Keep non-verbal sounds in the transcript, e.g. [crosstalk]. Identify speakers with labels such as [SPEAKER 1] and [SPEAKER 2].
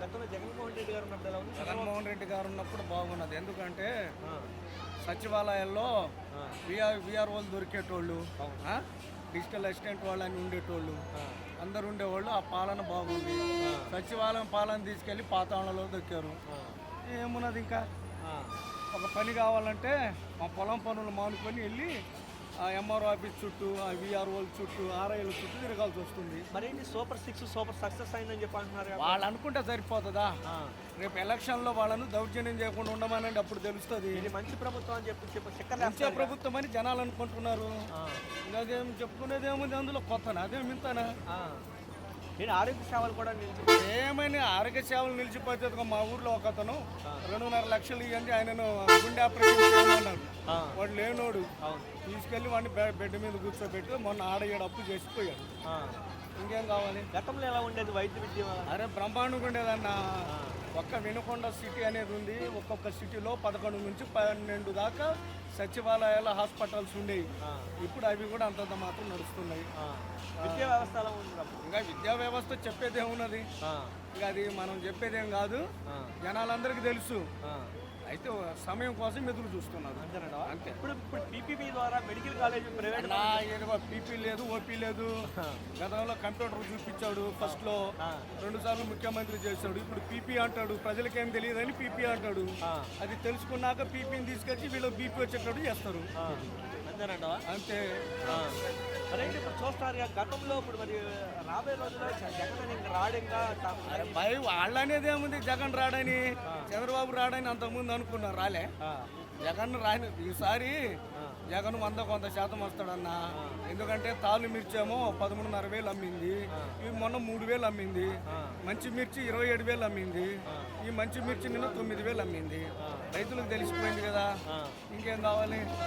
[SPEAKER 1] గతంలో జగన్మోహన్ రెడ్డి గారు ఉన్నప్పుడు ఎలా ఉంది
[SPEAKER 2] జగన్మోహన్ రెడ్డి గారు ఉన్నప్పుడు బాగున్నది. ఎందుకంటే సచివాలయాల్లో
[SPEAKER 1] ఆ,
[SPEAKER 2] విఆర్ విఆర్ వాళ్ళు దొరికేటోళ్ళు? డిజిటల్ అసిస్టెంట్ వాళ్ళని ఉండేటోళ్ళు
[SPEAKER 1] ఆ,
[SPEAKER 2] అందరు ఉండేవాళ్ళు ఆ పాలన బాగుంది. సచివాలయం పాలన తీసుకెళ్ళి పాతాళంలో దొక్కారు ఏమున్నది ఇంకా. ఒక పని కావాలంటే మా పొలం పనులు మానుకొని వెళ్ళి ఎంఆర్ఓ ఆఫీస్ చుట్టూ ఆ విఆర్ఓల చుట్టూ ఆర్ఐల చుట్టూ తిరగాల్సి వస్తుంది.
[SPEAKER 1] మరేంటి సూపర్ సిక్స్ సూపర్ సక్సెస్ అయిందని చెప్పి అంటున్నారు?
[SPEAKER 2] వాళ్ళు అనుకుంటే సరిపోతుందా? రేపు ఎలక్షన్లో వాళ్ళను దౌర్జన్యం చేయకుండా ఉండమనండి అప్పుడు తెలుస్తుంది.
[SPEAKER 1] ఇది మంచి ప్రభుత్వం అని చెప్పి చెప్పి.
[SPEAKER 2] ప్రభుత్వం అని జనాలు అనుకుంటున్నారు. అదేం చెప్పుకునేది ఏముంది అందులో? కొత్తనా? అదేం ఇంతనా.
[SPEAKER 1] నేను ఆరోగ్య సేవలు కూడా నిలిచి
[SPEAKER 2] ఏమైనా ఆరోగ్య సేవలు నిలిచిపోతే మా ఊర్లో ఒక అతను రెండున్నర లక్షలు ఇవ్వండి ఆయనను గుండె ఆపరేషన్ చేయమన్నారు వాడు లేనోడు
[SPEAKER 1] అవును
[SPEAKER 2] తీసుకెళ్ళి వాడిని బెడ్ మీద కూర్చోబెట్టి మొన్న ఆడ అప్పు చేసిపోయాడు. ఇంకేం కావాలి?
[SPEAKER 1] గతంలో ఎలా ఉండేది వైద్య విద్య?
[SPEAKER 2] అరే బ్రహ్మాండంగా ఉండేదన్న. ఒక్క వినుకొండ సిటీ అనేది ఉంది ఒక్కొక్క సిటీలో పదకొండు నుంచి పన్నెండు దాకా సచివాలయాల హాస్పిటల్స్ ఉండేవి. ఇప్పుడు అవి కూడా అంతంత మాత్రం నడుస్తున్నాయి.
[SPEAKER 1] విద్యా వ్యవస్థ?
[SPEAKER 2] ఇంకా విద్యా వ్యవస్థ చెప్పేది ఏమున్నది
[SPEAKER 1] ఆ,
[SPEAKER 2] ఇంకా అది మనం చెప్పేదేం కాదు. జనాలందరికీ తెలుసు. అయితే సమయం కోసం ఎదురు చూస్తున్నారు.
[SPEAKER 1] అంతేనండి
[SPEAKER 2] అంతే.
[SPEAKER 1] ఇప్పుడు ఇప్పుడు పీపీపీ ద్వారా మెడికల్ కాలేజ్ ప్రైవేట్
[SPEAKER 2] నా పీపీ లేదు ఓపీ లేదు. [laughs] గతంలో కంప్యూటర్ చూపించాడు
[SPEAKER 1] ఫస్ట్లో.
[SPEAKER 2] రెండు సార్లు ముఖ్యమంత్రి చేశాడు. ఇప్పుడు పీపీ అంటాడు. ప్రజలకేం తెలియదని పీపీ అంటాడు. అది తెలుసుకున్నాక పీపీని తీసుకొచ్చి వీళ్ళు బీపీ వచ్చేటట్టు చేస్తారు. అంతే.
[SPEAKER 1] ఇప్పుడు చూస్తారు గతంలో ఇప్పుడు మరి రాబోయే రోజుల్లో జగన్ ఇంకా రాడు ఇంకా
[SPEAKER 2] భయ వాళ్ళనేది ఏముంది? జగన్ రాడని చంద్రబాబు రాడని అంతకుముందు అనుకున్నారు. రాలే. జగన్ రాని ఈసారి జగన్ వంద కొంత శాతం వస్తాడన్న. ఎందుకంటే తాళ్ళు మిర్చి ఏమో పదమూడున్నర వేలు అమ్మింది. ఇవి మొన్న మూడు వేలు అమ్మింది. మంచి మిర్చి ఇరవై ఏడు వేలు అమ్మింది. ఈ మంచి మిర్చి నిన్న తొమ్మిది వేలు అమ్మింది. రైతులకు తెలిసిపోయింది కదా. ఇంకేం కావాలి?